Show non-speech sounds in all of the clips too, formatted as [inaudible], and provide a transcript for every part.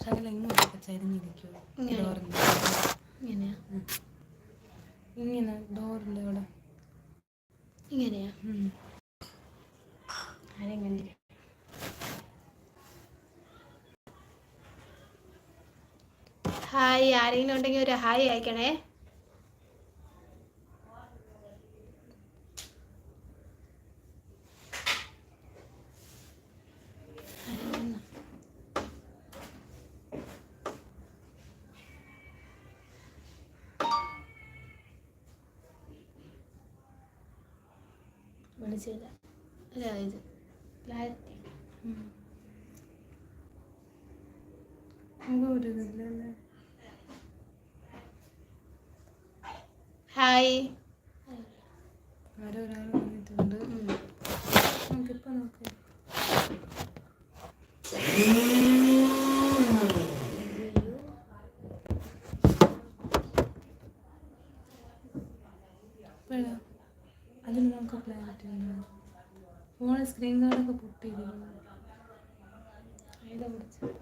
ശകല ഇങ്ങോട്ടൊക്കെ ചരിഞ്ഞിരിക്കുമോ ഇങ്ങനെ. ഡോറിന്റെ ഇങ്ങനെയാ ഇങ്ങനെ ഡോറിന്റെ അവിടെ ഇങ്ങനെയാ ഉം. ആരെയും കണ്ടില്ല ഹായ് ആരെങ്കിലും ഉണ്ടെങ്കിൽ ഒരു ഹായ് അയക്കണേ വിളിച്ചില്ല അല്ല ഇത് ക്ലാരിറ്റി ഹായ്. ആരോ ഒരാൾ വന്നിട്ടുണ്ട്. നമുക്കിപ്പോൾ നോക്കാം [laughs] ഇപ്പോഴാ അതിന് നമുക്ക് ക്ലാരിറ്റി ഉണ്ടോ ഫോണിൽ സ്ക്രീൻ ഗാർഡൊക്കെ പൊട്ടിയിരിക്കുന്നു ഏതാ വിളിച്ചത്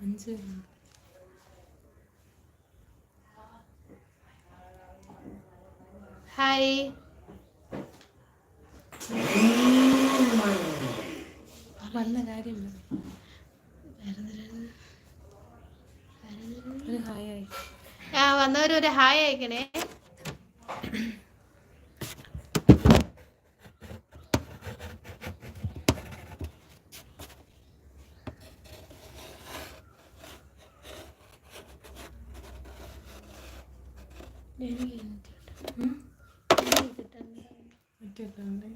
അഞ്ച്. ഹായ് വന്ന കാര്യം പറ. ഒരു ഹായ് ആയി ഒരു ഹായ് അയക്കണേ ഉം? ഒറ്റയ്ക്കുണ്ട്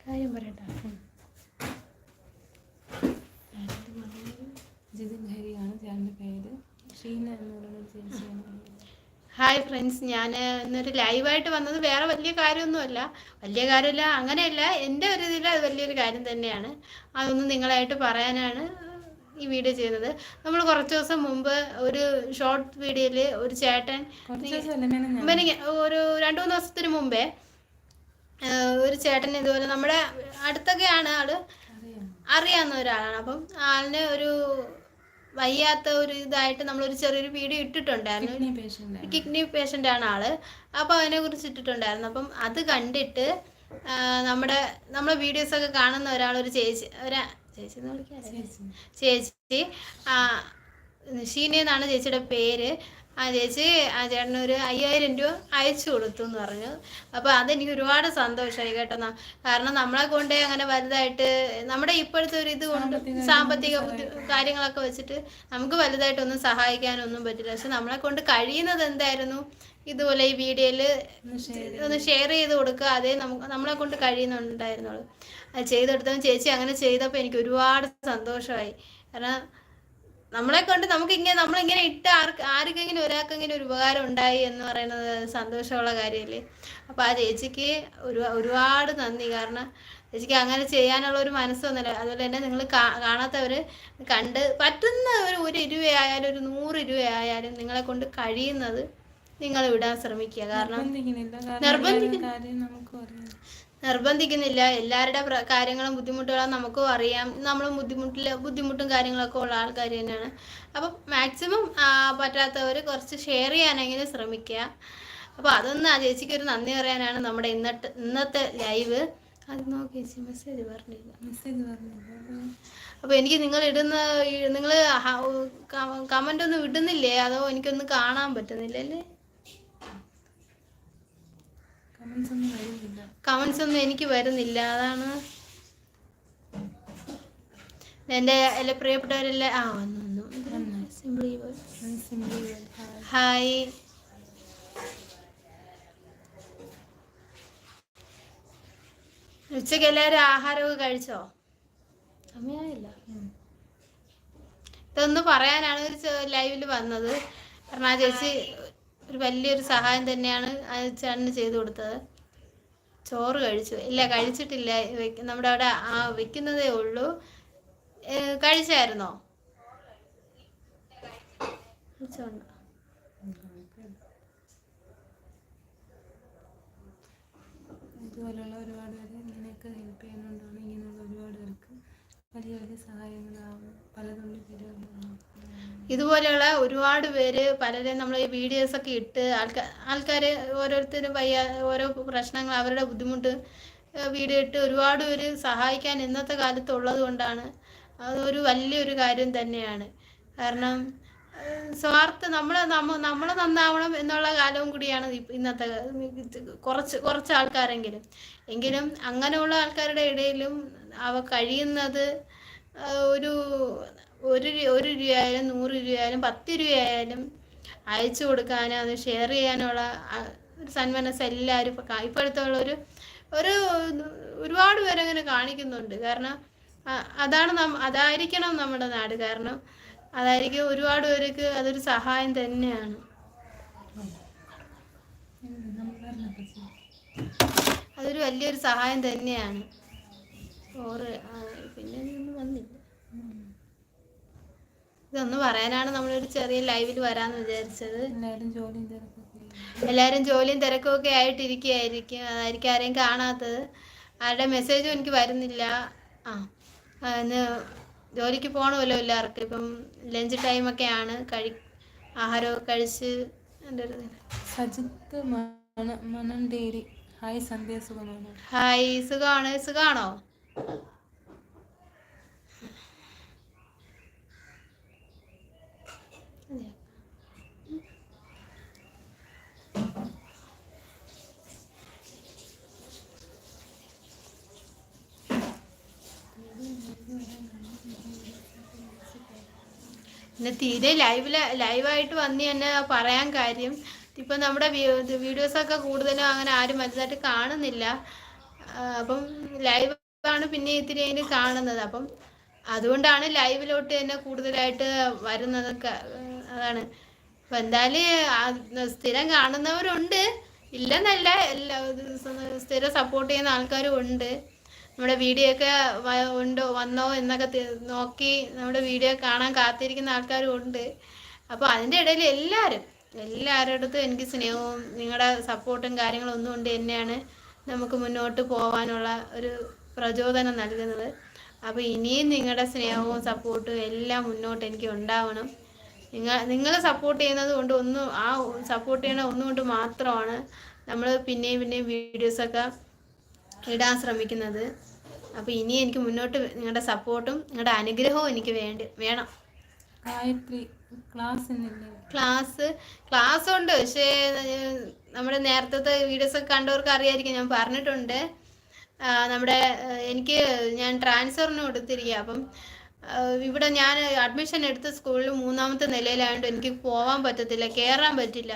കാര്യം പറയട്ടെ ജിതിൻ ഹരിയാണ് ചേട്ടന്റെ പേര് ഷീന എന്ന് പറയുന്ന ചേച്ചിയാണ് ഹായ് ഫ്രണ്ട്സ് ഞാൻ ഇന്നൊരു ലൈവായിട്ട് വന്നത് വേറെ വലിയ കാര്യമൊന്നുമല്ല. വലിയ കാര്യമില്ല അങ്ങനെയല്ല. എന്റെ ഒരു ഇതിൽ അത് വലിയൊരു കാര്യം തന്നെയാണ്. അതൊന്ന് നിങ്ങളായിട്ട് പറയാനാണ് ഈ വീഡിയോ ചെയ്യുന്നത്. നമ്മൾ കുറച്ച് ദിവസം മുമ്പ് ഒരു ഷോർട്ട് വീഡിയോയിൽ ഒരു ചേട്ടൻ ഒരു രണ്ടു മൂന്ന് ദിവസത്തിന് മുമ്പേ ഒരു ചേട്ടൻ ഇതുപോലെ നമ്മുടെ അടുത്തൊക്കെയാണ് ആൾ അറിയാവുന്ന ഒരാളാണ്. അപ്പം ആളിന് ഒരു വയ്യാത്ത ഒരു ഇതായിട്ട് ഒരു ചെറിയൊരു വീഡിയോ ഇട്ടിട്ടുണ്ടായിരുന്നു. കിഡ്നി പേഷ്യന്റ് ആണ്. ആൾ. അപ്പോൾ അതിനെ കുറിച്ച് ഇട്ടിട്ടുണ്ടായിരുന്നു. അപ്പം അത് കണ്ടിട്ട് നമ്മുടെ നമ്മളെ വീഡിയോസ് ഒക്കെ കാണുന്ന ഒരാൾ ഒരു ചേച്ചി ഒരാ ചേച്ചി എന്ന് വിളിക്കാം ചേച്ചി. ആ, ഷീന എന്നാണ് ചേച്ചിയുടെ പേര്. ആ ചേച്ചി ആ ചേട്ടന് ഒരു അയ്യായിരം രൂപ അയച്ചു കൊടുത്തു എന്ന് പറഞ്ഞു. അപ്പോൾ അതെനിക്ക് ഒരുപാട് സന്തോഷമായി കേട്ടോ. കാരണം നമ്മളെ കൊണ്ട് അങ്ങനെ വലുതായിട്ട് നമ്മുടെ ഇപ്പോഴത്തെ ഒരു ഇത് കൊണ്ട് സാമ്പത്തിക കാര്യങ്ങളൊക്കെ വെച്ചിട്ട് നമുക്ക് വലുതായിട്ടൊന്നും സഹായിക്കാനൊന്നും പറ്റില്ല. പക്ഷെ നമ്മളെ കൊണ്ട് കഴിയുന്നത് എന്തായിരുന്നു? ഇതുപോലെ ഈ വീഡിയോയിൽ ഒന്ന് ഷെയർ ചെയ്ത് കൊടുക്കുക. അതേ നമുക്ക് നമ്മളെ കൊണ്ട് കഴിയുന്നുണ്ടായിരുന്നുള്ളൂ. അത് ചെയ്തെടുത്തതും ചേച്ചി അങ്ങനെ ചെയ്തപ്പോൾ എനിക്ക് ഒരുപാട് സന്തോഷമായി. കാരണം നമ്മളെ കൊണ്ട് നമുക്ക് ഇങ്ങനെ നമ്മളിങ്ങനെ ഇട്ട് ആർക്ക് ആർക്കെങ്കിലും ഒരാൾക്കെങ്കിലും ഒരു ഉപകാരം ഉണ്ടായി എന്ന് പറയുന്നത് സന്തോഷമുള്ള കാര്യമല്ലേ? അപ്പോൾ ആ ചേച്ചിക്ക് ഒരു ഒരുപാട് നന്ദി. കാരണം ചേച്ചിക്ക് അങ്ങനെ ചെയ്യാനുള്ള ഒരു മനസ്സൊന്നുമില്ല. അതുപോലെ തന്നെ നിങ്ങൾ കാണാത്തവർ കണ്ട് പറ്റുന്ന ഒരു ഒരു രൂപയായാലും ഒരു നൂറ് രൂപയായാലും നിങ്ങളെ കൊണ്ട് കഴിയുന്നത് നിങ്ങൾ വിടാൻ ശ്രമിക്കുക. കാരണം നിർബന്ധിക്കുന്നില്ല. കാരണം നിർബന്ധിക്കുന്നില്ല. എല്ലാവരുടെ കാര്യങ്ങളും ബുദ്ധിമുട്ടുകളും നമുക്കും അറിയാം. നമ്മൾ ബുദ്ധിമുട്ടിൽ ബുദ്ധിമുട്ടും കാര്യങ്ങളൊക്കെ ഉള്ള ആൾക്കാർ തന്നെയാണ്. അപ്പം മാക്സിമം പറ്റാത്തവർ കുറച്ച് ഷെയർ ചെയ്യാനെങ്കിലും ശ്രമിക്കുക. അപ്പോൾ അതൊന്ന് ആ ചേച്ചിക്ക് ഒരു നന്ദി പറയാനാണ് നമ്മുടെ ഇന്നത്തെ ഇന്നത്തെ ലൈവ് അത് നോക്കി ചേച്ചി മെസ്സേജ് പറഞ്ഞില്ല മെസ്സേജ് പറഞ്ഞില്ല അപ്പോൾ എനിക്ക് നിങ്ങൾ ഇടുന്ന നിങ്ങൾ കമന്റ് ഒന്നും ഇടുന്നില്ലേ? അതോ എനിക്കൊന്നും കാണാൻ പറ്റുന്നില്ല അല്ലേ കമൻസ് ഒന്നും എനിക്ക് വരുന്നില്ല. അതാണ് എന്റെ എല്ലാ പ്രിയപ്പെട്ടവരെല്ലാം ആ വന്നു വന്നു. സിംപ്ലി സിംപ്ലി ഹായ് ഉച്ചയ്ക്ക് എല്ലാവരും ആഹാരമൊക്കെ കഴിച്ചോ? സമയമായില്ല ഇതൊന്ന് പറയാനാണ് ഒരു ലൈവിൽ വന്നത്. കാരണം ആ ചേച്ചി ഒരു വലിയൊരു സഹായം തന്നെയാണ് ചേട്ടന് ചെയ്തു കൊടുത്തത്. ചോറ് കഴിച്ചു. ഇല്ല കഴിച്ചിട്ടില്ല. നമ്മുടെ അവിടെ ആ വെക്കുന്നതേ ഉള്ളൂ. കഴിച്ചായിരുന്നോ. ഇതുപോലുള്ള ഒരുപാട് പേര് ഇങ്ങനെയൊക്കെ ഹെൽപ്പ് ചെയ്യുന്നുണ്ടാണ് ഇങ്ങനെയുള്ള ഒരുപാട് പേർക്ക് വലിയ വലിയ സഹായങ്ങളാവും. പലതുള്ളി പേരുകളാവും ഇതുപോലെയുള്ള ഒരുപാട് പേര് പലരും നമ്മൾ ഈ വീഡിയോസ് ഒക്കെ ഇട്ട് ആൾക്കാർ ആൾക്കാർ ഓരോരുത്തരും വയ്യ ഓരോ പ്രശ്നങ്ങൾ അവരുടെ ബുദ്ധിമുട്ട് വീഡിയോ ഇട്ട് ഒരുപാട് പേര് സഹായിക്കാൻ ഇന്നത്തെ കാലത്ത് ഉള്ളത് കൊണ്ടാണ്. അതൊരു വലിയൊരു കാര്യം തന്നെയാണ്. കാരണം സ്വാർത്ഥ നമ്മൾ നമ്മ നമ്മൾ നന്നാവണം എന്നുള്ള കാലവും കൂടിയാണ് ഇന്നത്തെ കുറച്ച് കുറച്ച് ആൾക്കാരെങ്കിലും. എങ്കിലും അങ്ങനെയുള്ള ആൾക്കാരുടെ ഇടയിലും അവ കഴിയുന്നത് ഒരു ഒരു ഒരു രൂപയായാലും നൂറ് രൂപയായാലും പത്ത് രൂപയായാലും അയച്ചു കൊടുക്കാനോ അത് ഷെയർ ചെയ്യാനുള്ള ഒരു സന്മനസ് എല്ലാവരും ഇപ്പം ഇപ്പോഴത്തുള്ള ഇപ്പോഴത്തെ ഒരു ഒരു ഒരുപാട് പേരങ്ങനെ കാണിക്കുന്നുണ്ട്. കാരണം അതാണ് നം അതായിരിക്കണം നമ്മുടെ നാട്. കാരണം അതായിരിക്കും ഒരുപാട് പേർക്ക് അതൊരു സഹായം തന്നെയാണ്. അതൊരു വലിയൊരു സഹായം തന്നെയാണ്. ഓറ് പിന്നെ വന്നില്ല. ഇതൊന്ന് പറയാനാണ് നമ്മളൊരു ചെറിയ ലൈവിൽ വരാന്ന് വിചാരിച്ചത്. എല്ലാരും ജോലിയും? എല്ലാവരും ജോലിയും തിരക്കും ഒക്കെ ആയിട്ടിരിക്കുകയായിരിക്കും. അതായിരിക്കും ആരെയും കാണാത്തത്. ആരുടെ മെസ്സേജും എനിക്ക് വരുന്നില്ല. ആ അതിന് ഇന്ന് ജോലിക്ക് പോകണമല്ലോ എല്ലാവർക്കും. ഇപ്പം ലഞ്ച് ഒക്കെ ആണ്. കഴി ആഹാരമൊക്കെ കഴിച്ച് എന്റെ. സജിത്ത് മണണ്ടേരി ഹായ് സന്ധ്യ. സുഖമാണ്? ഹായ് സുഖമാണ്. സുഖമാണോ? പിന്നെ തീരെ ലൈവിൽ ലൈവായിട്ട് വന്ന് തന്നെ പറയാൻ കാര്യം ഇപ്പം നമ്മുടെ വീഡിയോസൊക്കെ കൂടുതലും അങ്ങനെ ആരും വലുതായിട്ട് കാണുന്നില്ല. അപ്പം ലൈവാണ് പിന്നെ ഇത്തിരി അതിന് കാണുന്നത്. അപ്പം അതുകൊണ്ടാണ് ലൈവിലോട്ട് തന്നെ കൂടുതലായിട്ട് വരുന്നത് അതാണ്. അപ്പം എന്തായാലും സ്ഥിരം കാണുന്നവരുണ്ട്. ഇല്ലെന്നല്ല എല്ലാ സ്ഥിരം സപ്പോർട്ട് ചെയ്യുന്ന ആൾക്കാരും ഉണ്ട്. നമ്മുടെ വീഡിയോ ഒക്കെ ഉണ്ടോ വന്നോ എന്നൊക്കെ നോക്കി നമ്മുടെ വീഡിയോ കാണാൻ കാത്തിരിക്കുന്ന ആൾക്കാരും ഉണ്ട്. അപ്പോൾ അതിന്റെ ഇടയിൽ എല്ലാവരും എല്ലാവരുടെ എനിക്ക് സ്നേഹവും നിങ്ങളുടെ സപ്പോർട്ടും കാര്യങ്ങളും ഒന്നും കൊണ്ട് തന്നെയാണ് നമുക്ക് മുന്നോട്ട് പോകാനുള്ള ഒരു പ്രചോദനം നൽകുന്നത്. അപ്പോൾ ഇനിയും നിങ്ങളുടെ സ്നേഹവും സപ്പോർട്ടും എല്ലാം മുന്നോട്ട് എനിക്ക് ഉണ്ടാവണം. നിങ്ങൾ നിങ്ങൾ സപ്പോർട്ട് ചെയ്യുന്നത് കൊണ്ട് ഒന്നും ആ സപ്പോർട്ട് ചെയ്യണ ഒന്നുകൊണ്ട് മാത്രമാണ് നമ്മൾ പിന്നെയും പിന്നെയും വീഡിയോസൊക്കെ ഇടാൻ ശ്രമിക്കുന്നത്. അപ്പോൾ ഇനി എനിക്ക് മുന്നോട്ട് നിങ്ങളുടെ സപ്പോർട്ടും നിങ്ങളുടെ അനുഗ്രഹവും എനിക്ക് വേണ്ടി വേണം. ക്ലാസ് ക്ലാസ് ഉണ്ട്. പക്ഷേ നമ്മുടെ നേരത്തെ വീഡിയോസ് ഒക്കെ കണ്ടവർക്ക് അറിയായിരിക്കും. ഞാൻ പറഞ്ഞിട്ടുണ്ട്. നമ്മുടെ എനിക്ക് ഞാൻ ട്രാൻസ്ഫറിന് കൊടുത്തിരിക്കുക അപ്പം ഇവിടെ ഞാൻ അഡ്മിഷൻ എടുത്ത സ്കൂളിൽ മൂന്നാമത്തെ നിലയിലായതുകൊണ്ട് എനിക്ക് പോകാൻ പറ്റത്തില്ല കയറാൻ പറ്റില്ല.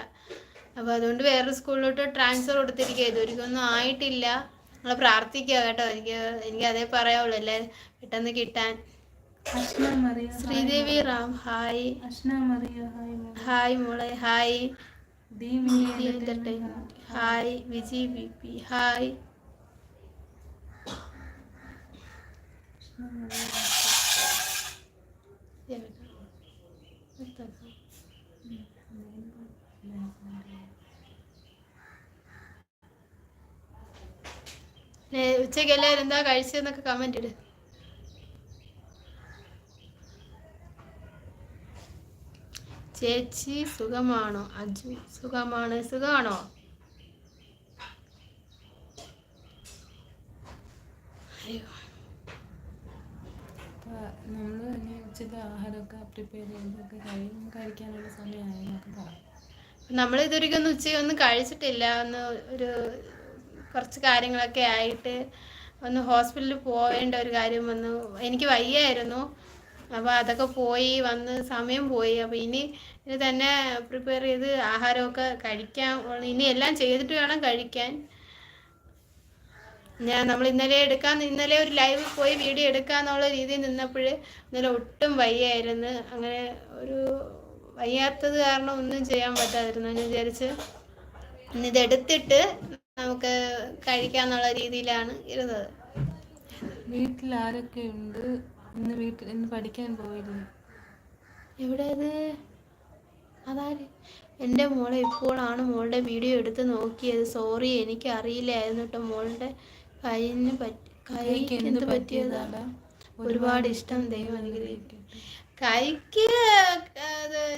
അപ്പോൾ അതുകൊണ്ട് വേറെ സ്കൂളിലോട്ട് ട്രാൻസ്ഫർ കൊടുത്തിരിക്കുക ഇതൊരിക്കൊന്നും ആയിട്ടില്ല. നിങ്ങൾ പ്രാർത്ഥിക്കുക കേട്ടോ. എനിക്ക് എനിക്ക് അതേ പറയാവുള്ളൂ. അല്ലേ പെട്ടെന്ന് കിട്ടാൻ. ശ്രീദേവി റാം ഹായ്. ഹായ് മോളെ. Hi hi. Viji B P hi. Maria ഉച്ചയ്ക്ക് എല്ലാവരും എന്താ കഴിച്ചതെന്നൊക്കെ കമന്റ് ഇട്. ചേച്ചി സുഖമാണോ? അജു സുഖമാണ്. സുഖമാണോ? നമ്മൾ ഇനി ഉച്ചത്തെ ആഹാരമൊക്കെ പ്രിപ്പയർ ചെയ്തൊക്കെ കഴിയും കഴിക്കാനുള്ള സമയമായി എന്നൊക്കെ പറയാം നമ്മൾ ഇതുവരെയ്ക്കൊന്നും ഉച്ചയൊന്നും കഴിച്ചിട്ടില്ല. ഒന്ന് ഒരു കുറച്ച് കാര്യങ്ങളൊക്കെ ആയിട്ട് ഒന്ന് ഹോസ്പിറ്റലിൽ പോവേണ്ട ഒരു കാര്യം വന്നു എനിക്ക് വയ്യായിരുന്നു. അപ്പോൾ അതൊക്കെ പോയി വന്ന് സമയം പോയി. അപ്പോൾ ഇനി ഇത് തന്നെ പ്രിപ്പയർ ചെയ്ത് ആഹാരമൊക്കെ കഴിക്കാൻ ഇനി എല്ലാം ചെയ്തിട്ട് വേണം കഴിക്കാൻ. ഞാൻ നമ്മൾ ഇന്നലെ എടുക്കാൻ ഇന്നലെ ഒരു ലൈവ് പോയി വീഡിയോ എടുക്കാന്നുള്ള രീതിയിൽ നിന്നപ്പോൾ ഇന്നലെ ഒട്ടും വയ്യായിരുന്നു. അങ്ങനെ ഒരു വയ്യാത്തത് കാരണം ഒന്നും ചെയ്യാൻ പറ്റാതിരുന്നു. ഞാൻ വിചാരിച്ച് ഇന്ന് ഇതെടുത്തിട്ട് നമുക്ക് കഴിക്കാന്നുള്ള രീതിയിലാണ് ഇരുന്നത്. വീട്ടിൽ ആരൊക്കെ ഉണ്ട് ഇന്ന് വീട്ടിൽ ഇന്ന് പഠിക്കാൻ പോയിരുന്നു. എവിടെ ഇത്? അതാര്? എന്റെ മോളെ ഇപ്പോഴാണ് മോളുടെ വീഡിയോ എടുത്ത് നോക്കിയത്. സോറി എനിക്ക് അറിയില്ലായിരുന്നു കേട്ടോ. മോളുടെ കൈന്ന് പറ്റി കൈക്ക് എന്ത് പറ്റിയതാണ് ഒരുപാട് ഇഷ്ടം ദൈവം അനുഗ്രഹിക്കും കൈക്ക്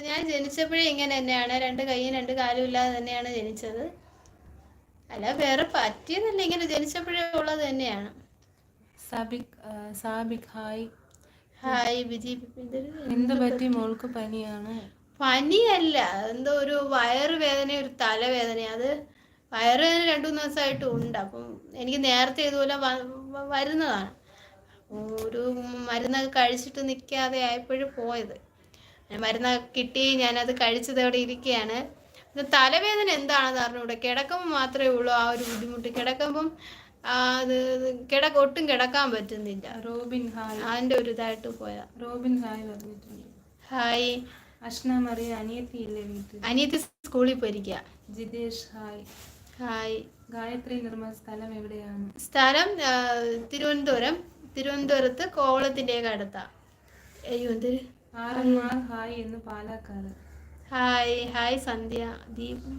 ഞാൻ ജനിച്ചപ്പോഴേ ഇങ്ങനെ തന്നെയാണ്. രണ്ട് കൈയും രണ്ട് കാലും ഇല്ലാതെ തന്നെയാണ് ജനിച്ചത്. അല്ല വേറെ പറ്റിയതല്ല ഇങ്ങനെ ജനിച്ചപ്പോഴേ ഉള്ളത് തന്നെയാണ്. സാബിക് ആ, സാബിക് ഹായ്. ഹായ് വിജി എന്ത് പറ്റി മോൾക്ക് പനിയാണ്? പനിയല്ല എന്തോ ഒരു വയറ് വേദന ഒരു തലവേദന. അത് വയറുവേദന രണ്ടു മൂന്ന് ദിവസമായിട്ട് ഉണ്ട്. അപ്പം എനിക്ക് നേരത്തെ ഇതുപോലെ വരുന്നതാണ്. ഒരു മരുന്നൊക്കെ കഴിച്ചിട്ട് നിൽക്കാതെ ആയപ്പോഴും പോയത്. മരുന്നൊക്കെ കിട്ടി ഞാനത് കഴിച്ചതോടെ ഇരിക്കുകയാണ് ഇത് തലവേദന എന്താണെന്ന് അറിഞ്ഞൂടെ? കിടക്കുമ്പോൾ മാത്രമേ ഉള്ളൂ ആ ഒരു ബുദ്ധിമുട്ട്. കിടക്കുമ്പം അത് കിടക്ക ഒട്ടും കിടക്കാൻ പറ്റുന്നില്ല. Robin hi. അതിന്റെ ഒരു ഇതായിട്ട് പോയാ റോബിൻ ഹായ് പറഞ്ഞിട്ടുണ്ട്. ഹായ്. അഷ്ന മറിയ അനിയത്തി ഇല്ലേ വീട്ടിൽ? അനിയത്തി സ്കൂളിൽ പോയിരിക്കുക ജിതേഷ് ഹായ്. ഹായ്. ഗായത്രി നിർമ്മ സ്ഥലം എവിടെയാണ്? സ്ഥലം തിരുവനന്തപുരം. തിരുവനന്തപുരത്ത് കോവളത്തിന്റെയൊക്കെ അടുത്താണ് അയ്യോ എന്തൊരു ആറന്മാർ ഹായ് എന്ന് Palakkad. Hi hi Sandhya. Deep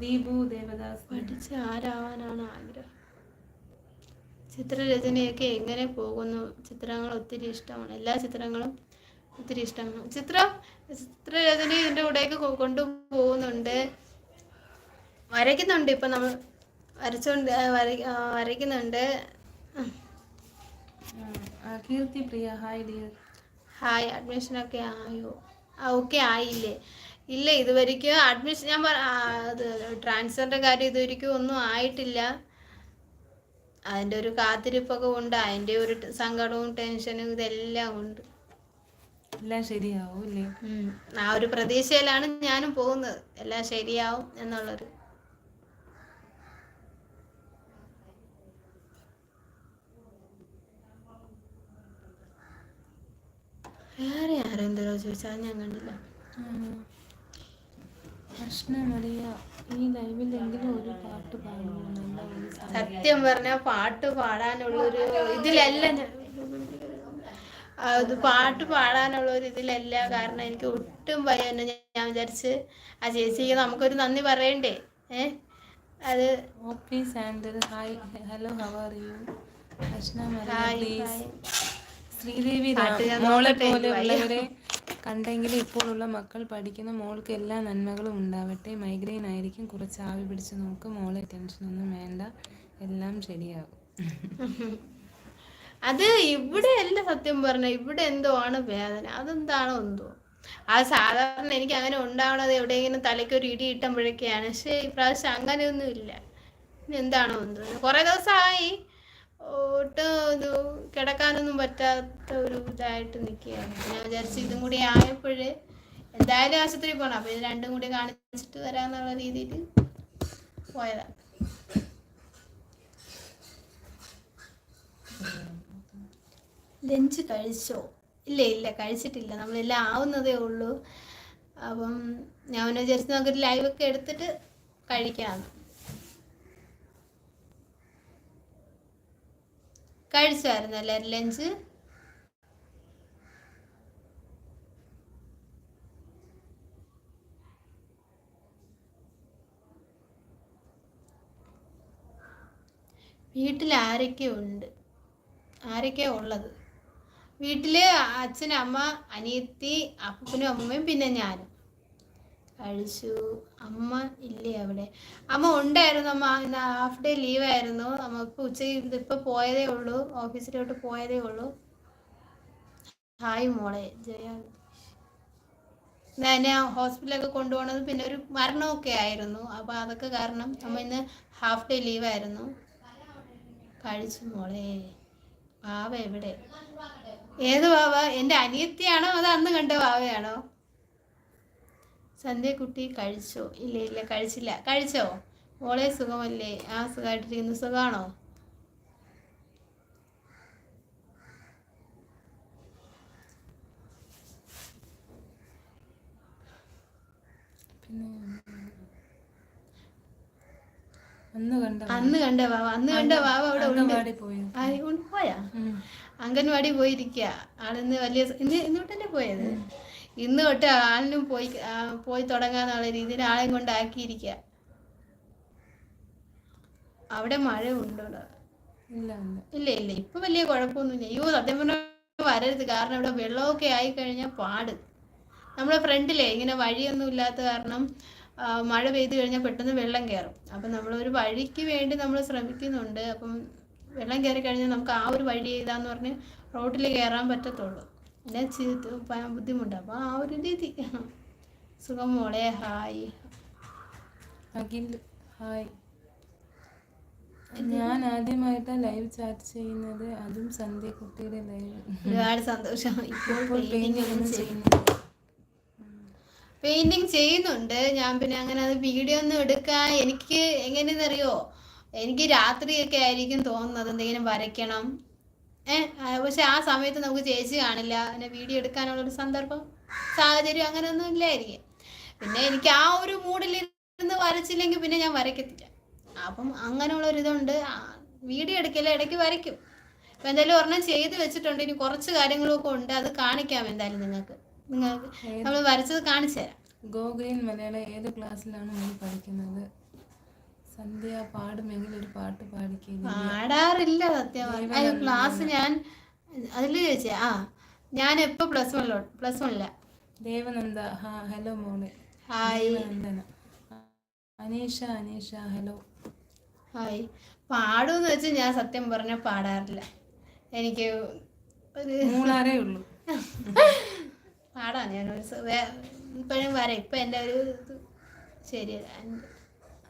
Deepu Devadas. പഠിച്ച് ആരാവാനാണ് ആഗ്രഹം? ചിത്രരചനയൊക്കെ എങ്ങനെ പോകുന്നു? ചിത്രങ്ങൾ ഒത്തിരി ഇഷ്ടമാണ്. എല്ലാ ചിത്രങ്ങളും ഒത്തിരി ഇഷ്ടമാണ്. ചിത്രം ചിത്രരചന ഇതിന്റെ കൂടെയൊക്കെ കൊണ്ടുപോകുന്നുണ്ട്. വരയ്ക്കുന്നുണ്ട് ഇപ്പം നമ്മൾ. വരച്ചുകൊണ്ട് വരയ്ക്കുന്നുണ്ട്. Keerthi Priya hi dear. Hi അഡ്മിഷനൊക്കെ ആയോ? ഓക്കെ ആയില്ലേ? ഇല്ല ഇതുവരെയ്ക്കും അഡ്മിഷൻ ഞാൻ അത് ട്രാൻസ്ഫറിന്റെ കാര്യം ഇതുവരയ്ക്കും ഒന്നും ആയിട്ടില്ല. അതിന്റെ ഒരു കാത്തിരിപ്പൊക്കെ ഉണ്ട് അതിന്റെ ഒരു സങ്കടവും ടെൻഷനും ഇതെല്ലാം ഉണ്ട്. എല്ലാം ശരിയാവും ആ ഒരു പ്രതീക്ഷയിലാണ് ഞാനും പോകുന്നത്. എല്ലാം ശരിയാവും എന്നുള്ളൊരു വേറെ ആരെന്തോ ചോദിച്ചാൽ ഞാൻ കണ്ടില്ല. ഈ ഒരു പാട്ട് സത്യം പറഞ്ഞ പാട്ട് പാടാനുള്ളൊരു ഇതിലല്ല അത് പാട്ട് പാടാനുള്ള ഒരു ഇതിലല്ല കാരണം എനിക്ക് ഒട്ടും ഭയം ഞാൻ വിചാരിച്ച് ആ ചേച്ചിക്ക് നമുക്കൊരു നന്ദി പറയണ്ടേ? ഏ? അത് hi hello how are you Sreedevi കണ്ടെങ്കിൽ ഇപ്പോഴുള്ള മക്കൾ പഠിക്കുന്ന മോൾക്ക് എല്ലാ നന്മകളും ഉണ്ടാവട്ടെ. മൈഗ്രെയിൻ ആയിരിക്കും. കുറച്ച് ആവി പിടിച്ച് നോക്ക്. മോളെ ടെൻഷനൊന്നും വേണ്ട. എല്ലാം ശരിയാകും. അത് ഇവിടെ അല്ല സത്യം പറഞ്ഞ. ഇവിടെ എന്തോ ആണ് വേദന? അതെന്താണോ എന്തോ. ആ സാധാരണ എനിക്ക് അങ്ങനെ ഉണ്ടാവണത് എവിടെയെങ്കിലും തലയ്ക്ക് ഒരു ഇടി ഇട്ടുമ്പോഴൊക്കെയാണ് പക്ഷേ ഇപ്രാവശ്യം അങ്ങനെയൊന്നും ഇല്ല എന്താണോ എന്തോ. കുറേ ദിവസമായി. ഒട്ടും കിടക്കാനൊന്നും പറ്റാത്ത ഒരു ഇതായിട്ട് നിൽക്കുകയാണ് ഞാൻ വിചാരിച്ചു ഇതും കൂടി ആയപ്പോഴേ എന്തായാലും ആശുപത്രി പോകണം അപ്പോൾ ഇത് രണ്ടും കൂടി കാണിച്ചിട്ട് വരാന്നുള്ള രീതിയിൽ പോയതാണ് ലഞ്ച് കഴിച്ചോ? ഇല്ല ഇല്ല കഴിച്ചിട്ടില്ല. നമ്മളെല്ലാം ആവുന്നതേ ഉള്ളൂ. അപ്പം ഞാൻ വിചാരിച്ചു നമുക്കൊരു ലൈവൊക്കെ എടുത്തിട്ട് കഴിക്കാമെന്ന് കഴിച്ചായിരുന്നു ലഞ്ച്? വീട്ടിൽ ആരൊക്കെ ഉണ്ട്? ആരൊക്കെയാ ഉള്ളത്? വീട്ടിൽ അച്ഛൻ അമ്മ അനിയത്തി അപ്പനും അമ്മയും പിന്നെ ഞാനും. കഴിച്ചു. അമ്മ ഇല്ലേ അവിടെ? അമ്മ ഉണ്ടായിരുന്നു അമ്മ. ഇന്ന് ഹാഫ് ഡേ ലീവ് ആയിരുന്നു. നമുക്ക് ഉച്ചയ്ക്ക് ഇതിപ്പോ പോയതേ ഉള്ളൂ. ഓഫീസിലോട്ട് പോയതേ ഉള്ളൂ. ഹായ് മോളെ. ജയ. എന്നെ ഹോസ്പിറ്റലൊക്കെ കൊണ്ടുപോകണത് പിന്നെ ഒരു മരണമൊക്കെ ആയിരുന്നു. അപ്പോൾ അതൊക്കെ കാരണം അമ്മ ഇന്ന് ഹാഫ് ഡേ ലീവ് ആയിരുന്നു. കഴിച്ചു മോളെ. വാവ എവിടെ? ഏത് വാവ എന്റെ അനിയത്തിയാണോ അത് അന്ന് കണ്ട വാവയാണോ സന്ധ്യക്കുട്ടി കഴിച്ചോ? ഇല്ല ഇല്ല കഴിച്ചില്ല. കഴിച്ചോ? മോളെ സുഖമല്ലേ? ആ സുഖമായിട്ടിരിക്കുന്നു. സുഖമാണോ? പിന്നെ അന്ന് കണ്ട വാവ അന്ന് കണ്ട വാവ അവിടെ ഉണ്ട്. അംഗൻവാടി പോയി. അംഗൻവാടി പോയിരിക്കുക ആളിന്ന് വലിയ ഇന്ന് ഇന്നോട്ടല്ലേ പോയത്? ഇന്ന് തൊട്ട് ആളിനും പോയി പോയി തുടങ്ങാന്നുള്ള രീതിയിൽ ആളെയും കൊണ്ടാക്കിയിരിക്കുക അവിടെ മഴ ഉണ്ടോ ഇല്ല ഇല്ല. ഇല്ല ഇല്ല. ഇപ്പൊ വലിയ കുഴപ്പമൊന്നുമില്ല. അയ്യോ സത്യം പറഞ്ഞാൽ വരരുത്. കാരണം ഇവിടെ വെള്ളമൊക്കെ ആയി കഴിഞ്ഞാൽ പാട്. നമ്മുടെ ഫ്രണ്ടിലേ ഇങ്ങനെ വഴിയൊന്നും ഇല്ലാത്ത കാരണം മഴ പെയ്തു കഴിഞ്ഞാൽ പെട്ടെന്ന് വെള്ളം കയറും അപ്പം നമ്മൾ ഒരു വഴിക്ക് വേണ്ടി നമ്മൾ ശ്രമിക്കുന്നുണ്ട്. അപ്പം വെള്ളം കയറി കഴിഞ്ഞാൽ നമുക്ക് ആ ഒരു വഴി ചെയ്താന്ന് പറഞ്ഞ് റോട്ടിൽ കയറാൻ പറ്റത്തുള്ളൂ. പിന്നെ ചീ- പ- ബുദ്ധിമുട്ട് അപ്പോൾ ആ ഒരു രീതി. സുഖം മോളെ. ഹായ്. അഖിൽ ഹായ്. ഞാൻ ആദ്യമായിട്ടാണ് ലൈവ് ചാറ്റ് ചെയ്യുന്നത്. അതും സന്ധ്യ കുട്ടിയുടെ ലൈവ്. ഒരുപാട് സന്തോഷം. ഇപ്പോൾ പെയിന്റിങ് ചെയ്യുന്നുണ്ട്. ഞാൻ പിന്നെ അങ്ങനെ അത് വീഡിയോ ഒന്നും എടുക്കാൻ എനിക്ക് എങ്ങനെയെന്നറിയോ? എനിക്ക് രാത്രിയൊക്കെ ആയിരിക്കും തോന്നുന്നത്. എന്തെങ്കിലും വരയ്ക്കണം. പക്ഷെ ആ സമയത്ത് നമുക്ക് ചേച്ചി കാണില്ല. പിന്നെ വീഡിയോ എടുക്കാനുള്ളൊരു സന്ദർഭം സാഹചര്യം അങ്ങനെ ഒന്നും ഇല്ലായിരിക്കും. പിന്നെ എനിക്ക് ആ ഒരു മൂഡിലിരുന്ന് വരച്ചില്ലെങ്കിൽ പിന്നെ ഞാൻ വരയ്ക്കത്തില്ല. അപ്പം അങ്ങനെയുള്ള ഒരു ഇതുണ്ട് വീഡിയോ എടുക്കില്ല ഇടയ്ക്ക് വരയ്ക്കും. ഇപ്പം എന്തായാലും ഒരെണ്ണം ചെയ്ത് വെച്ചിട്ടുണ്ട്. ഇനി കുറച്ച് കാര്യങ്ങളൊക്കെ ഉണ്ട്. അത് കാണിക്കാം എന്തായാലും നിങ്ങൾക്ക്. നിങ്ങൾക്ക് നമ്മൾ വരച്ചത് കാണിച്ചു തരാം. ഗോ മലയാളം ഏത് ക്ലാസ്സിലാണ് നമ്മൾ പഠിക്കുന്നത്? സന്ധ്യ പാടുമെങ്കിൽ ഒരു പാട്ട് പാടിക്കുക പാടാറില്ല സത്യം ക്ലാസ് ഞാൻ അതിൽ ചോദിച്ചേ ആ ഞാൻ എപ്പോ പ്ലസ് വണ്ണിലോ പ്ലസ് വണ്ണില്ല ദേവനന്ദ ഹാ ഹലോ മോളെ. Hi Nandana Aneesha Aneesha hello hi പാടുമെന്ന് വെച്ചാൽ ഞാൻ സത്യം പറഞ്ഞ പാടാറില്ല. എനിക്ക് ഒരു ഉള്ളൂ. പാടാം ഞാൻ ഒരു ഇപ്പോഴും വരാം. ഇപ്പം എന്റെ ഒരു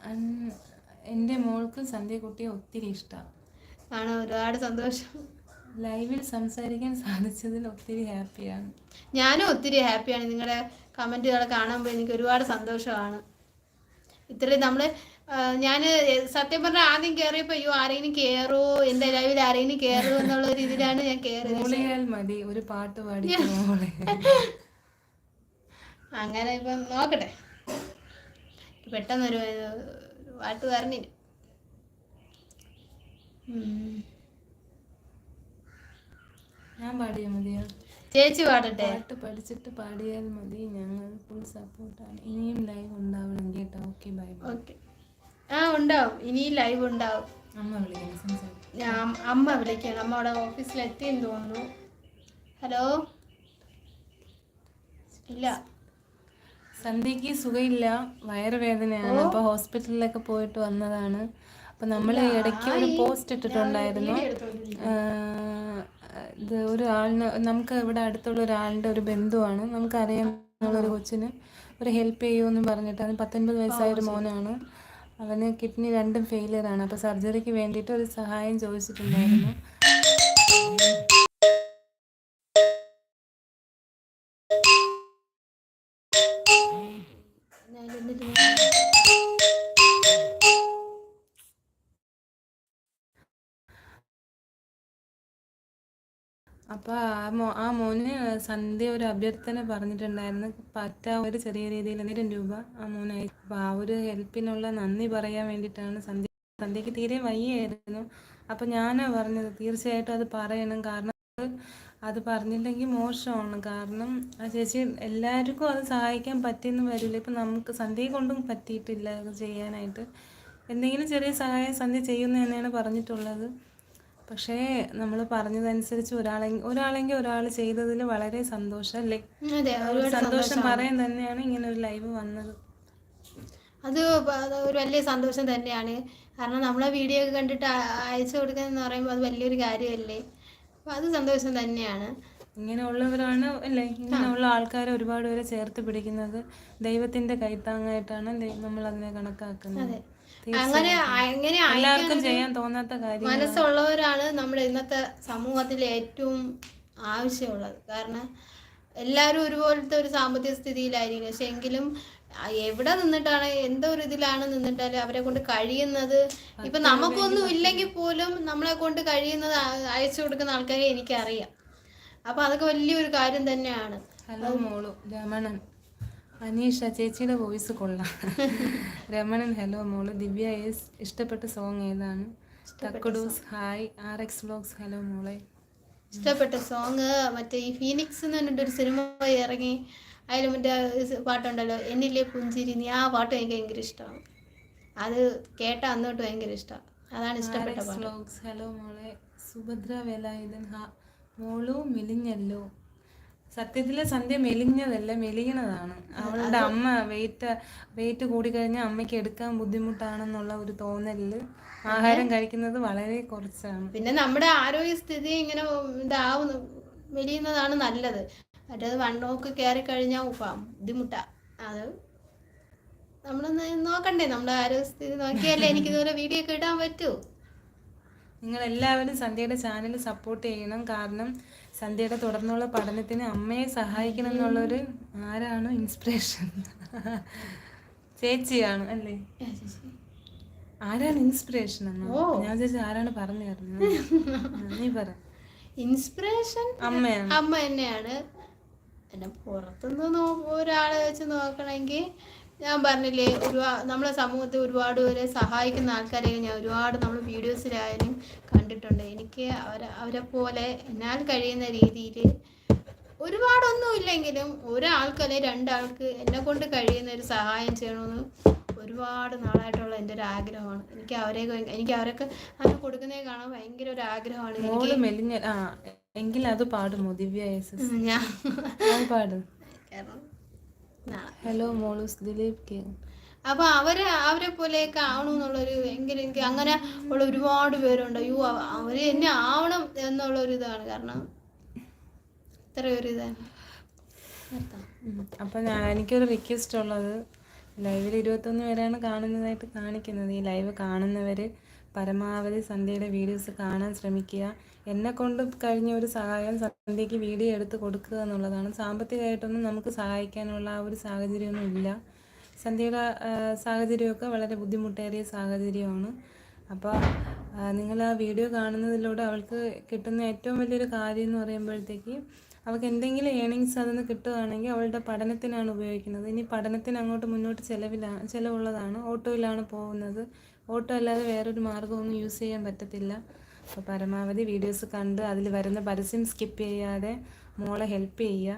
അൻ- എന്റെ മോൾക്ക് സന്ധ്യക്കുട്ടിയെ ഒത്തിരി ഇഷ്ടമാണ്. ആണ്? ഒരുപാട് സന്തോഷം. ലൈവിൽ സംസാരിക്കാൻ സാധിച്ചതിൽ ഒത്തിരി ഹാപ്പിയാണ്. ഞാനും ഒത്തിരി ഹാപ്പിയാണ്. നിങ്ങളുടെ കമന്റുകൾ കാണുമ്പോൾ എനിക്ക് ഒരുപാട് സന്തോഷമാണ്. ഇത്രയും നമ്മൾ ഞാൻ സത്യം പറഞ്ഞാൽ ആദ്യം കയറിയപ്പോൾ അയ്യോ ആരെങ്കിലും കയറോ എന്റെ ലൈവിൽ ആരെങ്കിലും കയറോ എന്നുള്ള രീതിയിലാണ് ഞാൻ കയറിയത് മതി. ഒരു പാട്ട് പാടി [laughs] അങ്ങനെ ഇപ്പം നോക്കട്ടെ. പെട്ടെന്നൊരു ഒരു പാട്ട് പറഞ്ഞിന് ഞാൻ പാടിയാൽ മതിയോ ചേച്ചി പാടട്ടെ. പാട്ട് പഠിച്ചിട്ട് പാടിയാൽ മതി. ഞങ്ങൾ ഫുൾ സപ്പോർട്ടാണ് ഇനിയും ലൈവ് ഉണ്ടാവണം കേട്ടോ. ഓക്കെ ബൈ ഓക്കെ ആ ഉണ്ടാവും. ഇനിയും ലൈവ് ഉണ്ടാവും. അമ്മ വിളിക്കണം സംസാരിക്കും. ഞാൻ അമ്മ വിളിക്കണം. അമ്മ അവിടെ എന്ന് എത്തിയെന്ന് തോന്നുന്നു. ഹലോ ഇല്ല. സന്ധ്യക്ക് സുഖമില്ല. വയറുവേദനയാണ്. അപ്പൊ ഹോസ്പിറ്റലിലൊക്കെ പോയിട്ട് വന്നതാണ്. അപ്പൊ നമ്മൾ ഇടയ്ക്ക് ഒരു പോസ്റ്റ് ഇട്ടിട്ടുണ്ടായിരുന്നു. ഇത് ഒരു ആളിന് നമുക്ക് ഇവിടെ അടുത്തുള്ള ഒരാളുടെ ഒരു ബന്ധുവാണ്. നമുക്കറിയാം ഒരു കൊച്ചിന് ഒരു ഹെൽപ്പ് ചെയ്യുമെന്ന് പറഞ്ഞിട്ട് അവന് പത്തൊൻപത് വയസ്സായ ഒരു മോനാണ്. അവന് കിഡ്നി രണ്ടും ഫെയിലിയർ ആണ് അപ്പോൾ സർജറിക്ക് വേണ്ടിയിട്ട് ഒരു സഹായം ചോദിച്ചിട്ടുണ്ടായിരുന്നു. അപ്പോൾ ആ മോ ആ മോന് സന്ധ്യ ഒരു അഭ്യർത്ഥന പറഞ്ഞിട്ടുണ്ടായിരുന്നു. പറ്റാ ഒരു ചെറിയ രീതിയിൽ എന്തെങ്കിലും രൂപ ആ മോനായി അപ്പോൾ ആ ഒരു ഹെൽപ്പിനുള്ള നന്ദി പറയാൻ വേണ്ടിയിട്ടാണ് സന്ധ്യ സന്ധ്യക്ക് തീരെ വയ്യായിരുന്നു. അപ്പോൾ ഞാനാ പറഞ്ഞത് തീർച്ചയായിട്ടും അത് പറയണം. കാരണം അത് പറഞ്ഞില്ലെങ്കിൽ മോശമാണ്. കാരണം ആ ചേച്ചി എല്ലാവർക്കും അത് സഹായിക്കാൻ പറ്റിയെന്ന് വരില്ല. ഇപ്പം നമുക്ക് സന്ധ്യയെ കൊണ്ടും പറ്റിയിട്ടില്ല ചെയ്യാനായിട്ട്. എന്തെങ്കിലും ചെറിയ സഹായം സന്ധ്യ ചെയ്യുന്നു തന്നെയാണ് പറഞ്ഞിട്ടുള്ളത്. പക്ഷേ നമ്മൾ പറഞ്ഞതനുസരിച്ച് ഒരാളെ ഒരാളെങ്കിൽ ഒരാൾ ചെയ്തതിൽ വളരെ സന്തോഷം അല്ലേ? സന്തോഷം പറയാൻ തന്നെയാണ് ഇങ്ങനെ ഒരു ലൈവ് വന്നത്. അത് ഒരു വലിയ സന്തോഷം തന്നെയാണ്. കാരണം നമ്മളെ വീഡിയോ ഒക്കെ കണ്ടിട്ട് അയച്ചു കൊടുക്കുക എന്ന് പറയുമ്പോൾ അത് വലിയൊരു കാര്യമല്ലേ അപ്പം അത് സന്തോഷം തന്നെയാണ്. ഇങ്ങനെയുള്ളവരാണ് അല്ലേ? ഇങ്ങനെയുള്ള ആൾക്കാരെ ഒരുപാട് പേരെ ചേർത്ത് പിടിക്കുന്നത് ദൈവത്തിന്റെ കൈത്താങ്ങായിട്ടാണ് നമ്മൾ അതിനെ കണക്കാക്കുന്നത്. അങ്ങനെ അങ്ങനെ എല്ലാവർക്കും ചെയ്യാൻ തോന്നാത്ത കാര്യം മനസ്സുള്ളവരാണ് നമ്മുടെ ഇന്നത്തെ സമൂഹത്തിൽ ഏറ്റവും ആവശ്യമുള്ളത്. കാരണം എല്ലാവരും ഒരുപോലത്തെ ഒരു സാമ്പത്തിക സ്ഥിതിയിലായിരിക്കും. പക്ഷെ എങ്കിലും എവിടെ നിന്നിട്ടാണ് എന്തോ ഒരു ഇതിലാണ് നിന്നിട്ടാലും അവരെ കൊണ്ട് കഴിയുന്നത് ഇപ്പൊ നമുക്കൊന്നും ഇല്ലെങ്കിൽ പോലും നമ്മളെ കൊണ്ട് കഴിയുന്നത് അയച്ചു കൊടുക്കുന്ന ആൾക്കാരെ എനിക്കറിയാം. അപ്പൊ അതൊക്കെ വലിയൊരു കാര്യം തന്നെയാണ്. ഹലോ മോളു രമണൻ. അനീഷ ചേച്ചിയുടെ വോയിസ് കൊള്ളാം. രമണൻ ഹലോ മോൾ. ദിവ്യ എസ് ഇഷ്ടപ്പെട്ട സോങ് ഏതാണ്? Thakkudu's hi R X vlogs hello മോളെ. ഇഷ്ടപ്പെട്ട സോങ് മറ്റേ ഈ ഫീനിക്സ് എന്ന് പറഞ്ഞിട്ടൊരു സിനിമ ഇറങ്ങി അതിൽ മറ്റേ പാട്ടുണ്ടല്ലോ എന്നില്ലേ പുഞ്ചിരി നീ ആ പാട്ട് എനിക്ക് ഭയങ്കര ഇഷ്ടമാണ് അത് കേട്ട അന്നോട്ട് ഭയങ്കര ഇഷ്ടമാണ് അതാണ് ഇഷ്ടപ്പെട്ട ഹലോ മോളെ. സുഭദ്ര വേലായുധൻ ഹാ മോളു മെലിഞ്ഞല്ലോ. സത്യത്തിൽ സന്ധ്യ മെലിഞ്ഞതല്ല? മെലിയണതാണ്. അവളുടെ അമ്മ വെയിറ്റ് വെയിറ്റ് കൂടിക്കഴിഞ്ഞാൽ അമ്മയ്ക്ക് എടുക്കാൻ ബുദ്ധിമുട്ടാണെന്നുള്ള ഒരു തോന്നലിൽ ആഹാരം കഴിക്കുന്നത് വളരെ കുറച്ചാണ്. പിന്നെ നമ്മുടെ ആരോഗ്യസ്ഥിതി ഇങ്ങനെ ഇതാവുന്നു. മെലിയുന്നതാണ് നല്ലത്. മറ്റേത് വണ്ണമൊക്കെ കയറി കഴിഞ്ഞാൽ ബുദ്ധിമുട്ടാ. അത് നമ്മൾ നോക്കണ്ടേ? നമ്മുടെ ആരോഗ്യസ്ഥിതി നോക്കിയല്ലേ എനിക്ക് ഇതുപോലെ വീഡിയോ ഒക്കെ ഇടാൻ പറ്റൂ. നിങ്ങൾ എല്ലാവരും സന്ധ്യയുടെ ചാനൽ സപ്പോർട്ട് ചെയ്യണം. കാരണം സന്ധ്യയുടെ തുടർന്നുള്ള പഠനത്തിന് അമ്മയെ സഹായിക്കണം എന്നുള്ളൊരു ആരാണ് ഇൻസ്പിറേഷൻ ചേച്ചിയാണ് അല്ലേ? ആരാണ് ഇൻസ്പിറേഷൻ ഓ. ഞാൻ ചേച്ചി ആരാണ് പറഞ്ഞു തരുന്നത് നീ പറ. ഇൻസ്പിറേഷൻ അമ്മയാണ്. അമ്മ തന്നെയാണ്. പിന്നെ പുറത്തുനിന്ന് ഒരാളെ വെച്ച് നോക്കണമെങ്കിൽ ഞാൻ പറഞ്ഞില്ലേ ഒരുപാട് നമ്മളെ സമൂഹത്തെ ഒരുപാട് പേരെ സഹായിക്കുന്ന ആൾക്കാരെ ഞാൻ ഒരുപാട് നമ്മൾ വീഡിയോസിലായാലും കണ്ടിട്ടുണ്ട്. എനിക്ക് അവരെ അവരെ പോലെ എന്നാൽ കഴിയുന്ന രീതിയിൽ ഒരുപാടൊന്നും ഇല്ലെങ്കിലും ഒരാൾക്ക് അല്ലെങ്കിൽ രണ്ടാൾക്ക് എന്നെ കൊണ്ട് കഴിയുന്ന ഒരു സഹായം ചെയ്യണമെന്ന് ഒരുപാട് നാളായിട്ടുള്ള എന്റെ ഒരു ആഗ്രഹമാണ്. എനിക്ക് അവരെ എനിക്ക് അവരൊക്കെ അത് കൊടുക്കുന്നേ കാണാൻ ഭയങ്കര ഒരു ആഗ്രഹമാണ്. എനിക്ക് എങ്കിൽ അത് പാടുമോ? ദിവ്യ ഞാൻ പാടും. കാരണം ഹലോ മോളൂസ് ദിലീപ് കിങ് അപ്പൊ അവരെ അവരെ പോലെയൊക്കെ ആവണമെന്നുള്ളൊരു എങ്കിലും എനിക്ക് അങ്ങനെ ഉള്ള ഒരുപാട് പേരുണ്ട്. അയ്യോ അവ- അവർ എന്നെ ആവണം എന്നുള്ള ഒരു ഇതാണ് കാരണം ഇത്ര ഒരു ഇതാണ്. അപ്പൊ ഞാൻ എനിക്കൊരു റിക്വസ്റ്റ് ഉള്ളത്. ലൈവിൽ ഇരുപത്തൊന്ന് പേരാണ് കാണുന്നതായിട്ട് കാണിക്കുന്നത്. ഈ ലൈവ് കാണുന്നവർ പരമാവധി സന്ധ്യയുടെ വീഡിയോസ് കാണാൻ ശ്രമിക്കുക. എന്നെ കൊണ്ട് കഴിഞ്ഞ ഒരു സഹായം സന്ധ്യയ്ക്ക് വീഡിയോ എടുത്ത് കൊടുക്കുക എന്നുള്ളതാണ്. സാമ്പത്തികമായിട്ടൊന്നും നമുക്ക് സഹായിക്കാനുള്ള ആ ഒരു സാഹചര്യമൊന്നും ഇല്ല. സന്ധ്യയുടെ സാഹചര്യമൊക്കെ വളരെ ബുദ്ധിമുട്ടേറിയ സാഹചര്യമാണ്. അപ്പോൾ നിങ്ങൾ ആ വീഡിയോ കാണുന്നതിലൂടെ അവൾക്ക് കിട്ടുന്ന ഏറ്റവും വലിയൊരു കാര്യം എന്ന് പറയുമ്പോഴത്തേക്ക് അവൾക്ക് എന്തെങ്കിലും ഏണിങ്സ് അതൊന്ന് കിട്ടുകയാണെങ്കിൽ അവളുടെ പഠനത്തിനാണ് ഉപയോഗിക്കുന്നത്. ഇനി പഠനത്തിന് അങ്ങോട്ട് മുന്നോട്ട് ചിലവിലാണ് ചിലവുള്ളതാണ്. ഓട്ടോയിലാണ് പോകുന്നത്. ഓട്ടോ അല്ലാതെ വേറൊരു മാർഗമൊന്നും യൂസ് ചെയ്യാൻ പറ്റത്തില്ല. അപ്പോൾ പരമാവധി വീഡിയോസ് കണ്ട് അതിൽ വരുന്ന പരസ്യം സ്കിപ്പ് ചെയ്യാതെ മോളെ ഹെൽപ്പ് ചെയ്യുക.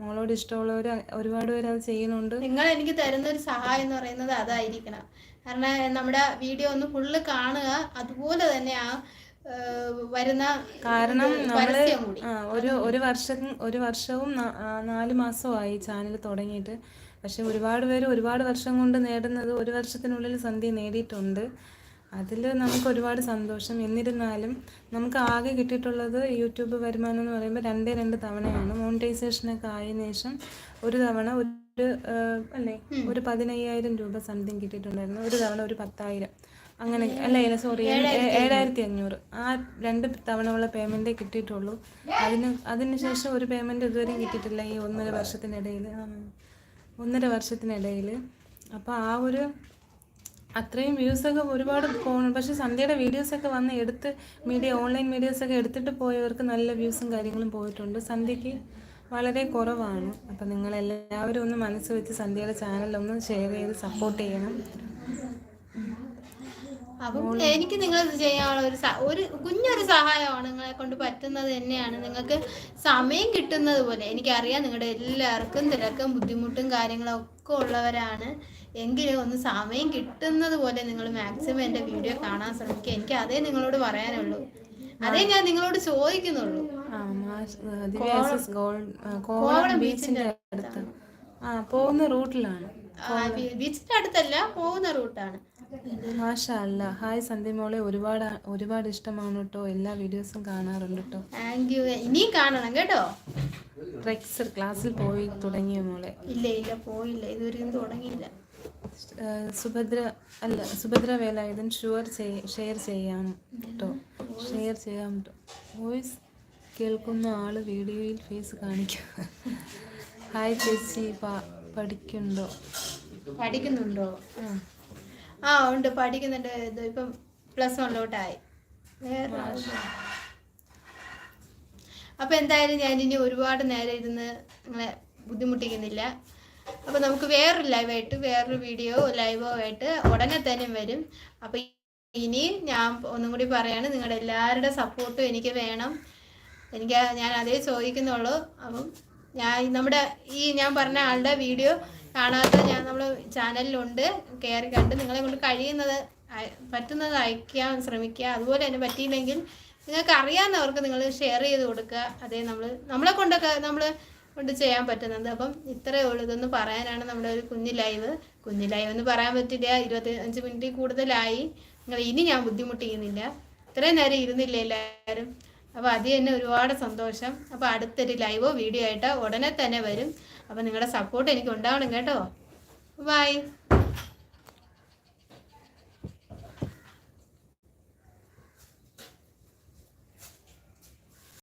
മോളോട് ഇഷ്ടമുള്ളവർ ഒരുപാട് പേര് അത് ചെയ്യുന്നുണ്ട്. നിങ്ങൾ എനിക്ക് തരുന്ന ഒരു സഹായം എന്ന് പറയുന്നത് അതായിരിക്കണം. കാരണം നമ്മുടെ വീഡിയോ ഒന്ന് ഫുള്ള് കാണുക അതുപോലെ തന്നെ ആ വരുന്ന കാരണം ഒരു ഒരു വർഷം ഒരു വർഷവും നാല് മാസമായി ചാനൽ തുടങ്ങിയിട്ട്. പക്ഷെ ഒരുപാട് പേര് ഒരുപാട് വർഷം കൊണ്ട് നേടുന്നത് ഒരു വർഷത്തിനുള്ളിൽ സന്ധ്യ നേടിയിട്ടുണ്ട്. അതിൽ നമുക്ക് ഒരുപാട് സന്തോഷം. എന്നിരുന്നാലും നമുക്ക് ആകെ കിട്ടിയിട്ടുള്ളത് യൂട്യൂബ് വരുമാനം എന്ന് പറയുമ്പോൾ രണ്ടേ രണ്ട് തവണയാണ്. മോണിറ്റൈസേഷനൊക്കെ ആയതിനു ശേഷം ഒരു തവണ ഒരു അല്ലേ? ഒരു പതിനയ്യായിരം രൂപ സംതിങ് കിട്ടിയിട്ടുണ്ടായിരുന്നു. ഒരു തവണ ഒരു പത്തായിരം. അങ്ങനെ അല്ല? ഇല്ല സോറി ഏഴായിരത്തി അഞ്ഞൂറ്. ആ രണ്ട് തവണയുള്ള പേയ്മെന്റേ കിട്ടിയിട്ടുള്ളൂ. അതിന് അതിനുശേഷം ഒരു പേയ്മെന്റ് ഇതുവരെയും കിട്ടിയിട്ടില്ല ഈ ഒന്നര വർഷത്തിനിടയിൽ ഒന്നര വർഷത്തിനിടയിൽ അപ്പോൾ ആ ഒരു അത്രയും വ്യൂസൊക്കെ ഒരുപാട് പോകണം പക്ഷേ സന്ധ്യയുടെ വീഡിയോസൊക്കെ വന്ന് എടുത്ത് മീഡിയ ഓൺലൈൻ മീഡിയാസൊക്കെ എടുത്തിട്ട് പോയവർക്ക് നല്ല വ്യൂസും കാര്യങ്ങളും പോയിട്ടുണ്ട്. സന്ധ്യക്ക് വളരെ കുറവാണ്. അപ്പം നിങ്ങളെല്ലാവരും ഒന്ന് മനസ്സ് വെച്ച് സന്ധ്യയുടെ ചാനലൊന്ന് ഷെയർ ചെയ്ത് സപ്പോർട്ട് ചെയ്യണം. അപ്പം എനിക്ക് നിങ്ങൾ ചെയ്യാനുള്ള ഒരു ഒരു കുഞ്ഞൊരു സഹായമാണ് നിങ്ങളെ കൊണ്ട് പറ്റുന്നത് തന്നെയാണ്. നിങ്ങൾക്ക് സമയം കിട്ടുന്നത് പോലെ. എനിക്കറിയാം നിങ്ങളുടെ എല്ലാവർക്കും തിരക്കും ബുദ്ധിമുട്ടും കാര്യങ്ങളും ഒക്കെ ഉള്ളവരാണ് എങ്കിലും ഒന്ന് സമയം കിട്ടുന്നത് പോലെ നിങ്ങൾ മാക്സിമം എന്റെ വീഡിയോ കാണാൻ ശ്രമിക്കുക എനിക്ക് അതേ നിങ്ങളോട് പറയാനുള്ളൂ. അതേ ഞാൻ നിങ്ങളോട് ചോദിക്കുന്നുള്ളൂ. കോവളം ബീച്ചിന്റെ അടുത്ത്. ആ പോകുന്ന റൂട്ടിലാണ്. ബീച്ചിന്റെ അടുത്തല്ല പോകുന്ന റൂട്ടാണ്. മാഷല്ല. ഹായ് സന്ധ്യ മോളെ. ഒരുപാട് ഒരുപാട് ഇഷ്ടമാണ് കേട്ടോ. എല്ലാ വീഡിയോസും കാണാറുണ്ട് കേട്ടോ. താങ്ക് യു ഇനിയും കാണണം കേട്ടോ. ട്രെക്സ് ക്ലാസ്സിൽ പോയി തുടങ്ങിയ മോളെ? ഇല്ല ഇല്ല പോയില്ല. ഇതുവരെയും തുടങ്ങിയില്ല. സുഭദ്ര അല്ല സുഭദ്ര വേലായുധൻ ഷുവർ ഷെയർ ചെയ്യാം കേട്ടോ. ഷെയർ ചെയ്യാം കേട്ടോ. വോയിസ് കേൾക്കുന്ന ആൾ വീഡിയോയിൽ ഫേസ് കാണിക്കാം. ഹായ് ചേച്ചി പഠിക്കുന്നുണ്ടോ? പഠിക്കുന്നുണ്ടോ? ആ. ഉണ്ട്. പഠിക്കുന്നുണ്ട്. ഇത് ഇപ്പം പ്ലസ് വണ്ണിലോട്ടായി. വേറെ അപ്പം എന്തായാലും ഞാൻ ഇനി ഒരുപാട് നേരം ഇരുന്ന് നിങ്ങളെ ബുദ്ധിമുട്ടിക്കുന്നില്ല. അപ്പോൾ നമുക്ക് വേറൊരു ലൈവായിട്ട് വേറൊരു വീഡിയോ ലൈവോ ആയിട്ട് ഉടനെ തന്നെ വരും. അപ്പോൾ ഇനി ഞാൻ ഒന്നും കൂടി പറയാണ് നിങ്ങളുടെ എല്ലാവരുടെ സപ്പോർട്ടും എനിക്ക് വേണം. എനിക്ക് ഞാൻ അതേ ചോദിക്കുന്നുള്ളൂ. അപ്പം ഞാൻ നമ്മുടെ ഈ ഞാൻ പറഞ്ഞ ആളുടെ വീഡിയോ കാണാത്ത ഞാൻ നമ്മൾ ചാനലിലുണ്ട് കയറി കണ്ട് നിങ്ങളെ കൊണ്ട് കഴിയുന്നത് പറ്റുന്നത് അയക്കാൻ ശ്രമിക്കുക. അതുപോലെ തന്നെ പറ്റിയില്ലെങ്കിൽ നിങ്ങൾക്ക് അറിയാവുന്നവർക്ക് നിങ്ങൾ ഷെയർ ചെയ്ത് കൊടുക്കുക. അതേ നമ്മൾ നമ്മളെ കൊണ്ടൊക്കെ നമ്മൾ കൊണ്ട് ചെയ്യാൻ പറ്റുന്നത്. അപ്പം ഇത്രയേ ഉള്ളൂ. ഇതൊന്ന് പറയാനാണ് നമ്മുടെ ഒരു കുഞ്ഞി ലൈവ്. കുഞ്ഞി ലൈവ് എന്ന് പറയാൻ പറ്റില്ല. ഇരുപത്തി അഞ്ച് മിനിറ്റ് കൂടുതലായി. നിങ്ങൾ ഇനി ഞാൻ ബുദ്ധിമുട്ടിക്കുന്നില്ല. ഇത്രയും നേരം ഇരുന്നില്ല എല്ലാവരും? അപ്പോൾ അത് തന്നെ ഒരുപാട് സന്തോഷം. അപ്പോൾ അടുത്തൊരു ലൈവോ വീഡിയോ ആയിട്ട് ഉടനെ തന്നെ വരും. അപ്പോൾ നിങ്ങളുടെ സപ്പോർട്ട് എനിക്ക് ഉണ്ടാവണം കേട്ടോ. ബൈ